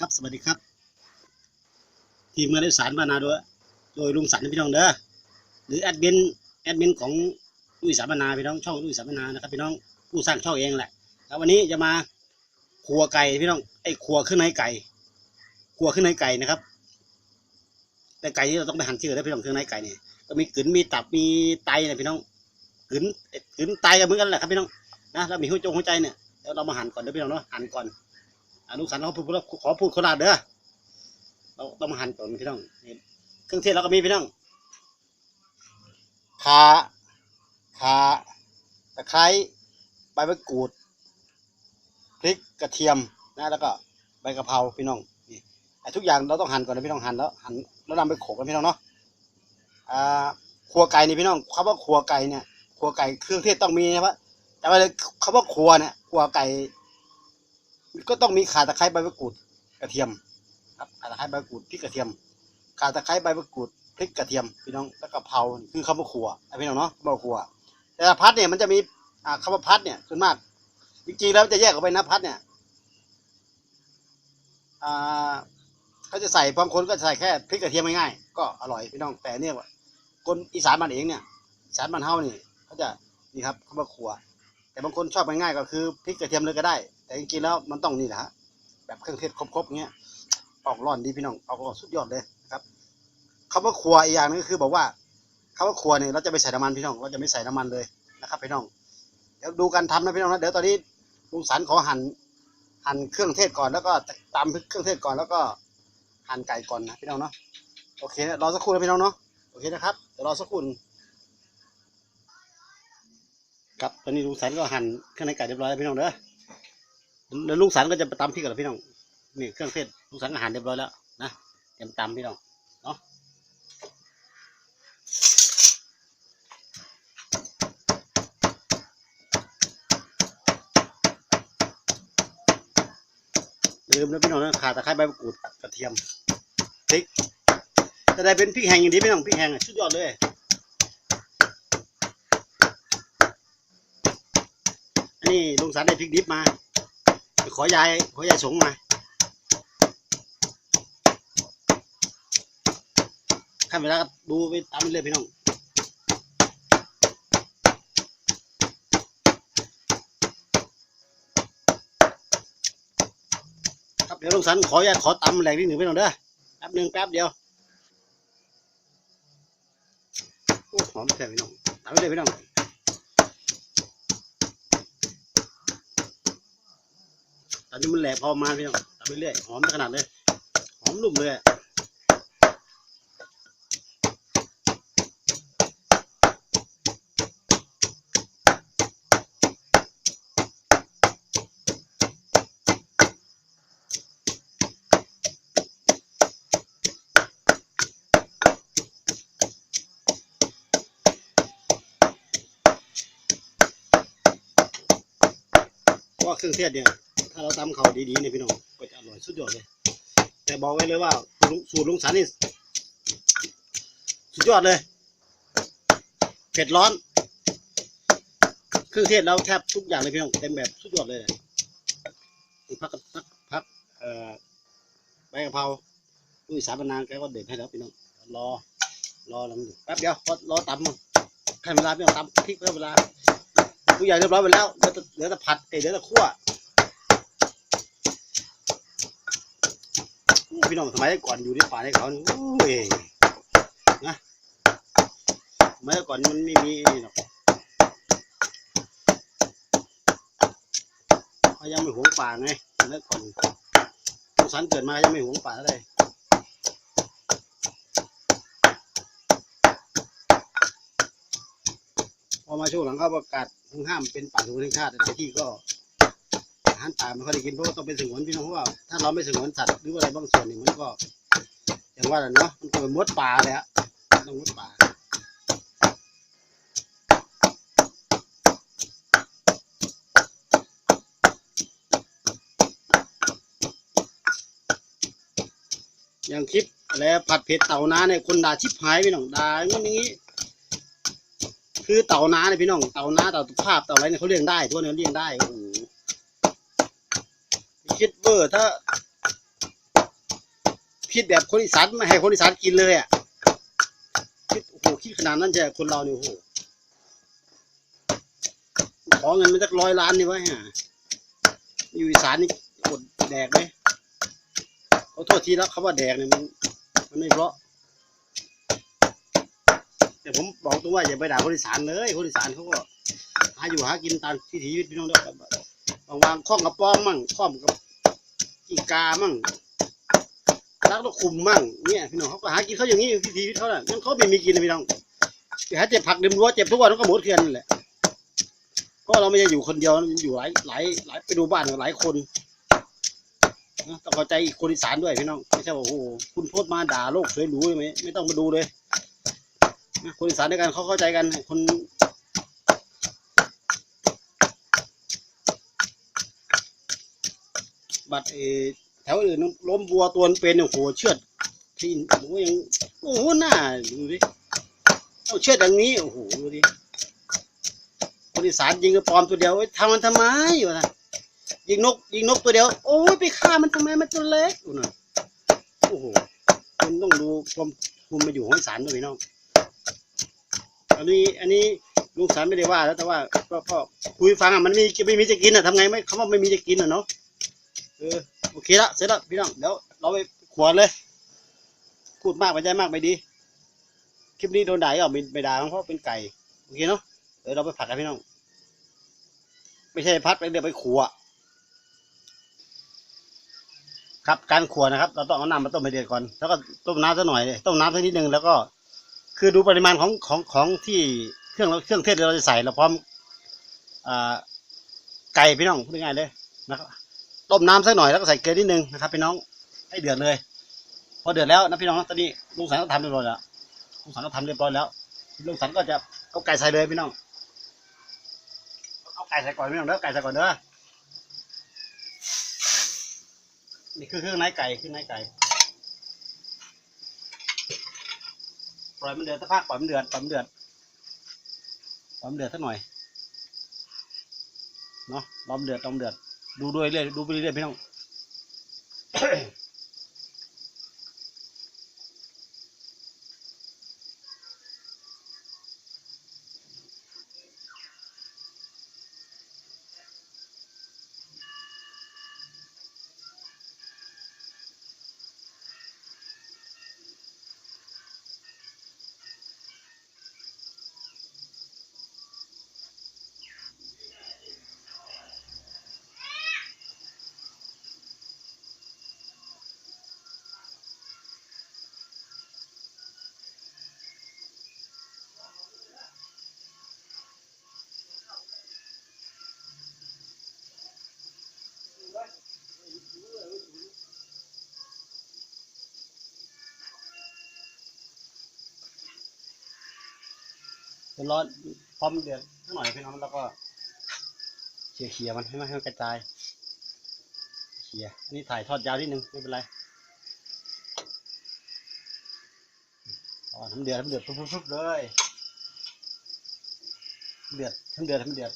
ครับสวัสดีครับ ทีมงานได้สารบานาโดยโดยลุงสันพี่น้องเด้อหรือแอดมินแอดมินของลุยสารบานาพี่น้องช่องลุยสารบานานะครับพี่น้องผู้สร้างช่องเองแหละแล้ววันนี้จะมาครัวไก่พี่น้องไอ้ครัวเครื่องในไก่ครัวเครื่องในไก่นะครับ แต่ไก่ที่เราต้องไปหั่นเชื่อแล้วพี่น้องเครื่องในไก่เนี่ยก็มีกลืนมีตับมีไตนะพี่น้องกลืนกลืนไตกันเหมือนกันแหละครับพี่น้องนะแล้วมีหัวจงหัวใจเนี่ยเดี๋ยวเรามาหั่นก่อนเด้อพี่น้องเนาะหั่นก่อน อนุสันเขาพูดขอพูดโคราชเด้อเราต้องมาหั่นก่อนพี่น้องเครื่องเทศเราก็มีพี่น้องข่าข่าตะไคร้ใบมะกรูดพริกกระเทียมนะ แล้วก็ใบกะเพราพี่น้องนี่ไอ้ทุกอย่างเราต้องหั่นก่อนนะพี่น้องหั่นแล้วหั่นแล้วนำไปโขลกกันพี่น้องเนาะอ่าครัวไก่นี่พี่น้องคำว่าครัวไก่เนี่ยครัวไก่เครื่องเทศต้องมีนะครับจำไว้เลยคำว่าครัวเนี่ยครัวไก่ ก็ต้องมีข่าตะไคร้ใบมะกรูดกระเทียม ครับข่าตะไคร้ใบมะกรูดพริกกระเทียมข่าตะไคร้ใบมะกรูดพริกกระเทียมพี่น้องแล้วก็เผาคือคำว่าขัวอะพี่น้องเนาะคำว่าขัว แต่พัดเนี่ยมันจะมีอ่าคำว่าพัดเนี่ยส่วนมากจริงๆแล้วจะแยกออกไปนะพัดเนี่ยอ่าเขาจะใส่บางคนก็ใส่แค่พริกกระเทียมง่ายๆก็อร่อยพี่น้องแต่เนี่ยคนอีสานมันเองเนี่ยอีสานมันเฮานี่เขาจะนี่ครับคำว่าขัว แต่บางคนชอบง่ายๆก็คือพริกกระเทียมเลยก็ได้ แต่จริงๆแล้วมันต้องนี่แหละฮะแบบเครื่องเทศครบๆเงี้ยออกร้อนดีพี่น้องออกร้อนสุดยอดเลยนะครับคำว่าครัวอีกอย่างนึงก็คือบอกว่าคำว่าครัวเนี่ยเราจะไม่ใส่น้ำมันพี่น้องเราจะไม่ใส่น้ำมันเลยนะครับพี่น้องเดี๋ยวดูการทำนะพี่น้องนะเดี๋ยวตอนนี้ลุงสันขอหั่นหั่นเครื่องเทศก่อนแล้วก็ตำเครื่องเทศก่อนแล้วก็หั่นไก่ก่อนนะพี่น้องเนาะโอเคนะรอสักครู่นะพี่น้องเนาะโอเคนะครับเดี๋ยวรอสักครู่ ครับตอนนี้ลุงสันก็หั่นเครื่องในไก่เรียบร้อยแล้วพี่น้องเด้อแล้วลุงสันก็จะไปตำพริกกันแล้วพี่น้องนี่เครื่องเทศลุงสันก็หั่นเรียบร้อยแล้วนะเตรียมตำพี่น้องเนาะลืมนะพี่น้องนะขาตะไคร้ใบมะกรูดกระเทียมพริกจะได้เป็นพริกแห้งอย่างนี้พี่น้องพริกแห้งอะสุดยอดเลย นนี้ลุงสันได้พริกดิบมา ขอยายขอยายสงมาขั้นเวลาก็ดูไปตามไปเลยพี่น้องครับเดี๋ยวลุงสันขอยายขอตำแหลกนิดหนึ่งพี่น้องเด้อแป๊บหนึ่งแป๊บเดียวโอ้หอมแท้พี่น้องตำไปเลยพี่น้อง ตอ นนี้มันแหลกพอมาพี่น้องทำไปเรื่อยหอมขนาดเลย หอมลุ่มเลยอะเพราะว่าเครื่องเทศเนี่ย ถ้าเราตำเขาดีๆเนี่ยพี่น้องก็จะอร่อยสุดยอดเลย แต่บอกไว้เลยว่าสูตรลุงสันนี่สุดยอดเลย เผ็ดร้อน เครื่องเทศเราแทบทุกอย่างเลยพี่น้องเต็มแบบสุดยอดเลยพักกับพักพักเอ่อใบกะเพราลุยสามนานแกก็เด็ดให้แล้วพี่น้องรอ รอแล้วแป๊บเดียวรอรอตำมั้งให้เวลาพี่น้องตำพริกให้เวลาผู้ใหญ่เรียบร้อยไปแล้วเหลือแต่เหลือแต่ผัดเอ้ยเหลือแต่คั่ว พี่น้องสมัยก่อนอยู่ในป่าในเขานี่โอ้ยนะสมัยก่อนมันไม่มีหรอกเขายังไม่หวงป่าไงสมัยก่อนสงสารเกิดมายังไม่หวงป่าเลยพอมาช่วงหลังเขาประกาศห้ามเป็นป่าสงวนแห่งชาติแต่ที่ก็ อาหารป่าม่ค่อยได้กินเพราะว่าต้องเป็นสงวนพี่น้องเพราะว่าถ้าเราไม่สงวนสัตว์หรือว่าอะไรบางส่วนเนี่ยมันก็ อย่างว่าแหละเนาะมันก็เป็นมดป่าเลยอะต้องมดป่าอย่างคลิปอะไรผัดเผ็ดเต่านาเนี่ยคนด่าชิบหายพี่น้องด่าอย่างนี้อย่างนี้คือเต่านาเนี่ยพี่น้องเต่านาเต่าภาพเต่าอะไรเนี่ยเขาเลี้ยงได้ทั่วเนี่ยเลี้ยงได้โอ้ คิดเบอร์ถ้าคิดแบบคนอีสานไม่ให้คนอีสานกินเลยอะคิดโอ้โหคิดขนาดนั้นใช่คนเราเนี่ยโอ้โหขอเงินมาสักร้อยล้านนี่ไว้ฮะอยู่อีสานนี่อดแดกไหมเขอโทษทีแล้วคำว่าแดกเนี่ยมันมันไม่เพราะแต่ผมบอกตรงว่าอย่าไปด่าคนอีสานเลยคนอีสานเขาก็หาอยู่หากินตามวิถีชีวิตพี่น้องเด้อบางวางข้องกระป้องมั่งข้อมกับ กีกามั่งรักตะคุมมั่งเนี่ยพี่น้องเขาก็หากินเขาอย่างนี้วิถีชีวิตเขาน่ะงั้นเขาไม่มีกินนะพี่น้องไปหาเจ็บผักเดิมรั้วเจ็บทุกวันเขาก็หมดเกลียนนั่นแหละเพราะเราไม่ได้อยู่คนเดียวอยู่หลายหลายหลายไปดูบ้านหลายคนต้องเข้าใจคนอีสานด้วยพี่น้องไม่ใช่ว่าโอ้โหคุณโพสมาด่าโลกสวยหรูไหมไม่ต้องมาดูเลยคนอีสานด้วยกันเขาเข้าใจกันคน บัตรเอแถวอื่นล้มวัวตัวเป็นโอ้โหเชือดที่โอ้ยังโอ้โหหน้าดูดิเอาเชือดอย่างนี้โอ้โหดูดิคนอีสานยิงกระปอมตัวเดียวเอ้ทำมันทำไมวะนะยิงนกยิงนกตัวเดียว โอ้ยไปฆ่ามันทำไมมันตัวเล็กดูนะโอ้โหคุณต้องดูความภูมิมาอยู่ของอีสานด้วยพี่น้องอันนี้อันนี้ลุงสารไม่ได้ว่าแล้วแต่ว่าก็คุยฟังอะมันไม่มีไม่มีจะกินอะทำไงไม่คำว่าไม่มีจะกินอะเนาะ เออโอเคละเสร็จแล้วพี่น้องเดี๋ยวเราไปขวดเลยพูดมากไปใจมากไปดี คลิปนี้โดนด่าก็ไม่ไม่ด่าเพราะเป็นไก่โอเคเนาะเดี๋ยวเราไปผัดกันพี่น้อง ไม่ใช่พัดไปเดี๋ยวไปขัวครับการขัวนะครับ เราต้องเอาน้ำมาต้มให้เดือดก่อนแล้วก็ต้มน้ำสักหน่อยต้มน้ำสักนิดนึงแล้วก็ คือดูปริมาณของของของที่เครื่องเครื่องเทศเราจะใส่เราพร้อมอ่าไก่พี่น้องพูดง่ายเลยนะครับ ต้มน้ำสักหน่อยแล้วก็ใส่เกลือนิดนึงนะครับพี่น้องให้เดือดเลย พอเดือดแล้วนะพี่น้องตอนนี้ลุงสันก็ทำเรียบร้อยแล้วลุงสันก็ทำเรียบร้อยแล้วลุงสันก็จะเอาไก่ใส่เลยพี่น้องเอาไก่ใส่ก่อนพี่น้องเด้อไก่ใส่ก่อนเด้อนี่คือเครื่องในไก่เครื่องในไก่ปล่อยมันเดือดสักพักปล่อยมันเดือดปล่อยมันเดือดปล่อยมันเดือดสักหน่อยเนาะรอมเดือดรอมเดือด ดูด้วยเยดูไปเรื่อยพี่น้องเดี๋ยวร้อนพร้อมเดือดหน่อยพี่น้องแล้วก็เขี่ยเขี่ยๆมันให้มันให้มันกระจายเขี่ยอันนี้ถ่ายทอดยาวนิดนึงไม่เป็นไรอ๋อทำเดือดทำเดือดปุ๊บๆเลยเดือดทำเดือดทำเดือด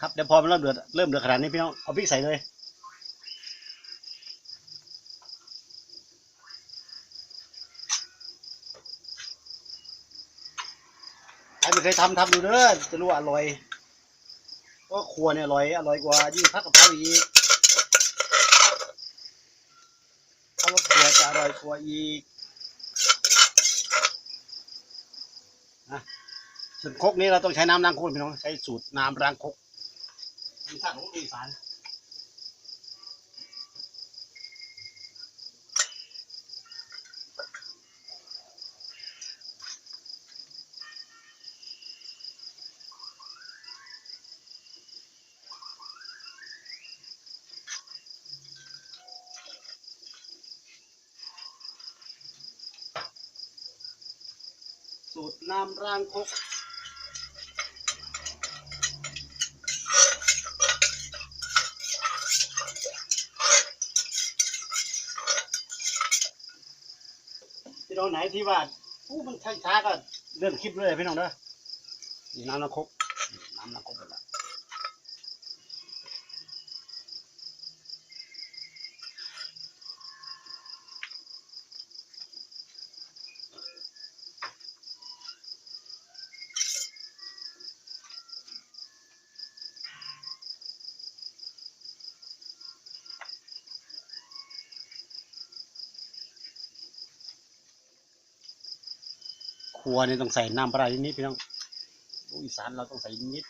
ครับเดี๋ยวพอมันเริ่มเดือดเริ่มเดือดขนาดนี้พี่น้องเอาพริกใส่เลยใครไม่เคยทำทำดูเด้อจะรู้ว่าอร่อยเพราะครัวเนี่ยอร่อยอร่อยกว่ายิ่งพักกับเพราอีกเพราว่าครัวจะอร่อยกว่าอีกนะส่วนคกนี้เราต้องใช้น้ำล้างคกพี่น้องใช้สูตรน้ำล้างคก มีท่าของอีสานสูตรน้ำล้างคก น้องไหนที่ว่าอู้มันช้าช้าๆก็เลื่อนคลิปเลยพี่น้องเด้อนี่น้ำน้ำครกนี่น้ำน้ำครก รัวนี่ต้องใส่น้ำปลาร้านิดพี่น้องลูกอีสานเราต้องใส่นิด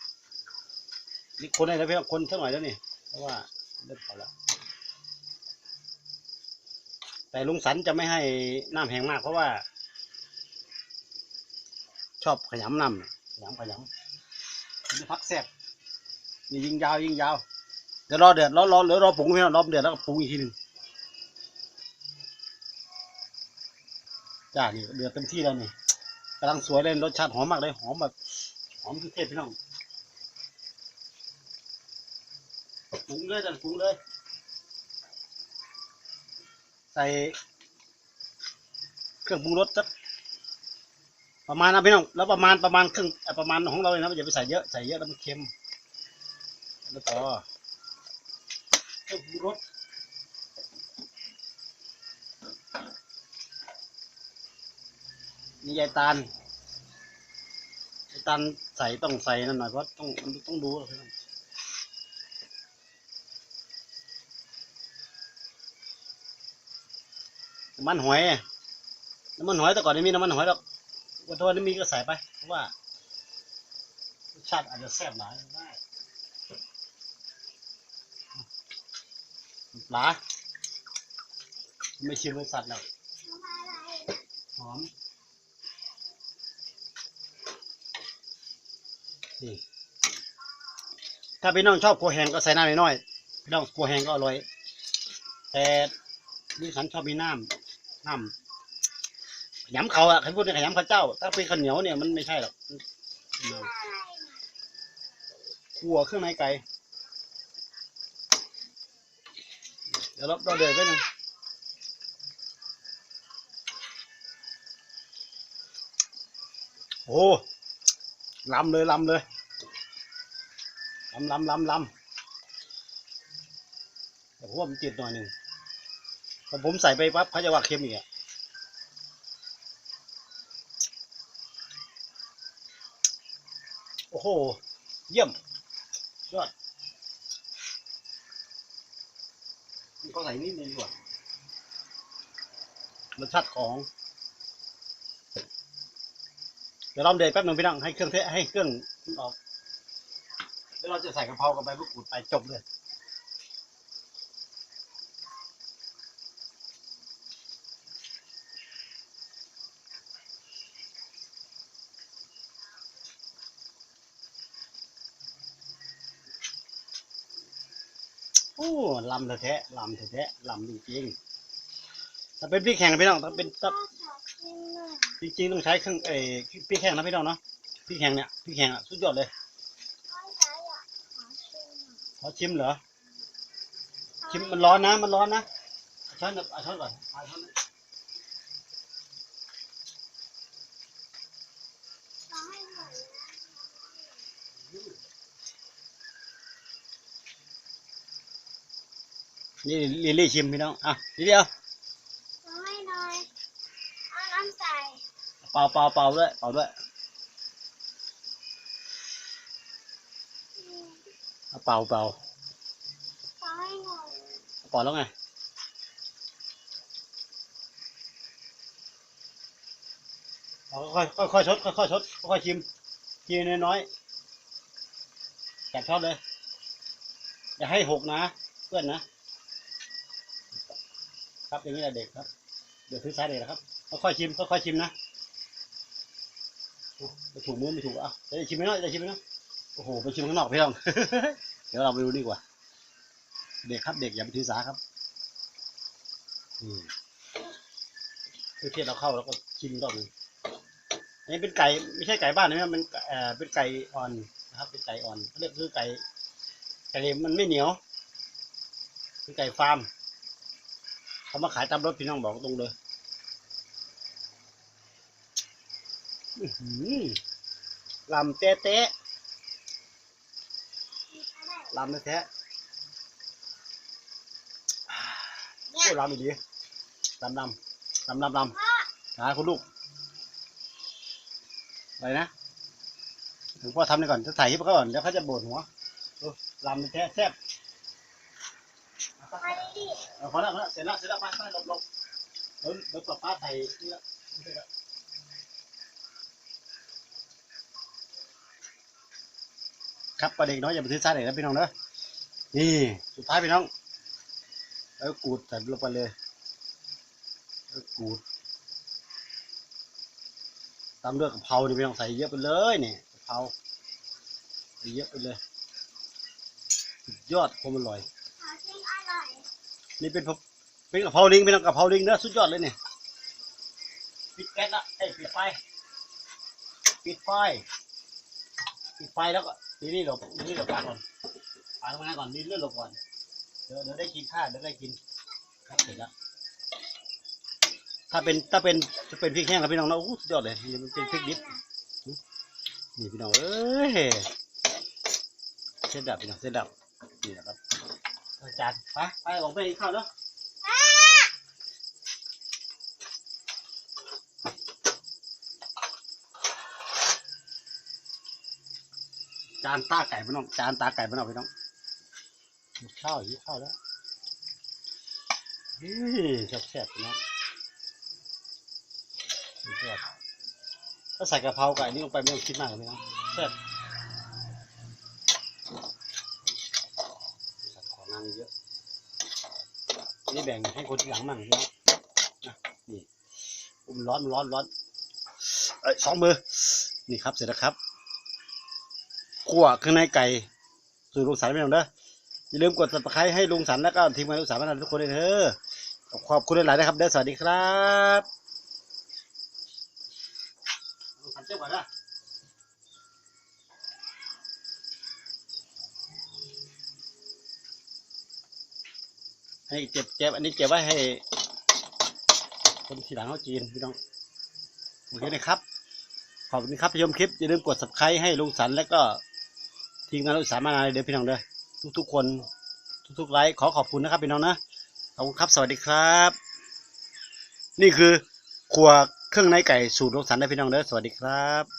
นี่คนได้แล้วพี่น้องคนเท่าไหร่แล้วนี่เพราะว่าเริ่มเผาแล้ว แต่ลุงสันจะไม่ให้น้ำแห้งมาก เพราะว่า ชอบขยำน้ำขยำขยำมันจะพักแซ่บนี่ยิงยาวยิงยาวเดี๋ยวรอเดือดรอรอเดี๋ยวรอปรุงพี่น้องรอเดือดแล้วก็ปรุงอีกทีหนึ่งจ้านี่เดือดเต็มที่แล้วนี่ กำลังสวยเลยรสชาติหอมมากเลยหอมแบบหอมเทศพี่น้องปรุงเลยจ้ะปรุงเลย ใส่เครื่องปรุงรสสักประมาณนะพี่น้องแล้วประมาณประมาณครึ่งเออประมาณของเราเลยนะอย่าไปใส่เยอะใส่เยอะแล้วมันเค็มแล้วพอเครื่องปรุงรส นี่ยายตาลยายตาลใส่ต้องใส่นั่นหน่อยเพราะต้องต้องดูอะพี่น้องน้ำมันหอยน้ำมันหอยแต่ก่อนไม่มีน้ำมันหอยหรอกวันทวันนี้มีก็ใส่ไปเพราะว่ารสชาติอาจจะแซ่บหลายได้ปลาไม่ชิมรสสัตว์แล้วหอม นี่ถ้าพี่น้องชอบกัวแห้งก็ใส่น้ำน้อยๆพี่น้องกัวแห้งก็อร่อย แต่นี่ขันชอบมีน้ำน้ำขยำเขาอะใครพูดในขยำข้าเจ้า ถ้าเป็นข้าวเหนียวเนี่ยมันไม่ใช่หรอกมันขัวเครื่องในไก่เดี๋ยวเราเราเดือดไปหนึ่งโอ้ ลำเลยลำเลยลำลำลำลำแต่ผมว่ามันจืดหน่อยหนึ่งพอผมใส่ไปปั๊บเขาจะว่าเค็มอีกอะโอ้โห เยี่ยมยอดก็ใส่นิดนึงดีกว่ารสชาติของ ดี๋ยวเราเดือดแป๊บหนึงพี่น้องให้เครื่องเทให้เครื่องออกแล้วเราจะใส่กระเพรากับใบมะกรูดไปจบเลยโอ้ลำแท้ๆลำแท้ๆลำจริงๆถ้าเป็นพี่แข่งพี่น้องถ้าเป็นถ้า จริงๆต้องใช้เครื่องเออพี่แข่งนะพี่น้องเนาะพี่แข่งเนี่ยพี่แข่งอะสุดยอดเลยขอชิมเหรอชิมมันร้อนนะ มันร้อนนะช้อนเอาช้อนก่อนเอาช้อนนี่ลิลี่ชิมพี่น้องอะนิดเดียว ให้หน่อยเอาน้ำใส่ เป่าเป่าเป่าด้วยเป่าด้วยเอาเป่าเป่าขอให้หน่อยเป่าแล้วไงเอาค่อยค่อยค่อยชดค่อยค่อยชดค่อยชิมทีน้อยๆจับชอบเลย อย่าให้หกนะ เพื่อนนะ ครับอย่างนี้แหละเด็กครับ เดี๋ยวซื้อซ้ายเด็กนะครับ ค่อยๆชิมค่อยๆชิมนะโอ้ ไม่ถูกมือไม่ถูกอะจะชิมไหมเนาะจะชิมไหมเนาะโอ้โหไปชิมข้างนอกพี่น้อง เดี๋ยวเราไปดูดีกว่า เด็กครับเด็กอย่าไปถือสาครับอืมคือเทียบเราเข้าแล้วก็ชิมรอบนึงอันนี้เป็นไก่ไม่ใช่ไก่บ้านนะครับมันเอ่อเป็นไก่อ่อนนะครับ เป็นไก่อ่อนเรียกคือไก่ไก่มันไม่เหนียวเป็นไก่ฟาร์มเขามาขายตามรถพี่น้องบอกตรงเลยอื้อหือ ลำเต๊ะเต๊ะลำแท้ๆโอ้ลำอีกดีลำลำลำลำลำหาคุณลูกอะไรนะหลวงพ่อทำนี่ก่อนจะถ่ายคลิปเขาก่อนเดี๋ยวเขาจะโบดหัวเออลำแท้แซ่บไปดิเอาพอแล้วพอแล้วเสร็จแล้วเสร็จแล้วไปไปหลบหลบเดี๋ยวเดี๋ยวกลับฟ้าใส่นี่ละไม่ใช่ละ ครับประเด็กน้อยอย่าไปถือสาเด็กนะพี่น้องเนอะนี่สุดท้ายพี่น้องแล้วกูดใส่ลงไปเลยแล้วกูดตามด้วยกะเพราดิพี่น้องใส่เยอะไปเลยเนี่ยกะเพราใส่เยอะไปเลยสุดยอดความอร่อยขอชิมอร่อยนี่เป็นพเป็นกะเพราลิงเป็นกะเพราลิงเนื้อสุดยอดเลยเนี่ยปิดแก๊สละเอ้ยปิดไฟปิดไฟปิดไฟแล้วก็ นี่นี่หลบนี่หลบปาก่อนปากทำงานก่อนนี่เลื่อนหลบก่อนเดี๋ยวเดี๋ยวได้กินข้าวเดี๋ยวได้กินครับเสร็จแล้วถ้าเป็นถ้าเป็นจะเป็นพริกแห้งครับพี่น้องนะโอ้โหสุดยอดเลยนี่มันเป็นพริกดิบนี่พี่น้องเอ้ยเส้นดับพี่น้องเส้นดับนี่นะครับอาจารย์ไปไปออกไปกินข้าวเนาะ จานตาไก่พี่น้องจานตาไก่พี่น้องพี่น้องหิวข้าวหิวข้าวแล้วนี่แซ่บๆพี่น้องสุดยอดถ้าใส่กะเพราไก่นี่ลงไปไม่ต้องคิดมากเลยพี่น้องแซ่บสัตว์ของนางเยอะนี่แบ่งให้คนที่หลังมั่งพี่น้องนะนี่อุ้มนร้อนมันร้อนร้อนเอ้ยสองมือนี่ครับเสร็จแล้วครับ ขั่วข้างในไก่สู่ลุงสันไม่ต้องเด้ออย่าลืมกด subscribe ให้ลุงสันแล้วก็ทีมงานลุงสันมาทุกคนเลยเถอะขอบคุณหลายๆนะครับเด้อสวัสดีครับลุงสันเจ้าก่อนนะอันนี้เจ็บเจ็บอันนี้เก็บไว้ให้ คนทีหลังเขาจีนพี่น้องโอเคนะครับ ขอบคุณครับที่ชมคลิป อย่าลืมกด subscribe ให้ลุงสันแล้วก็ ทีมงานอุตสามมาเดี๋ยวพี่น้องเด้อทุกๆคน ทุกๆไลค์ขอขอบคุณนะครับพี่น้องนะขอบคุณครับสวัสดีครับ นี่คือครัวเครื่องในไก่สูตรลูกสันได้พี่น้องเด้อสวัสดีครับ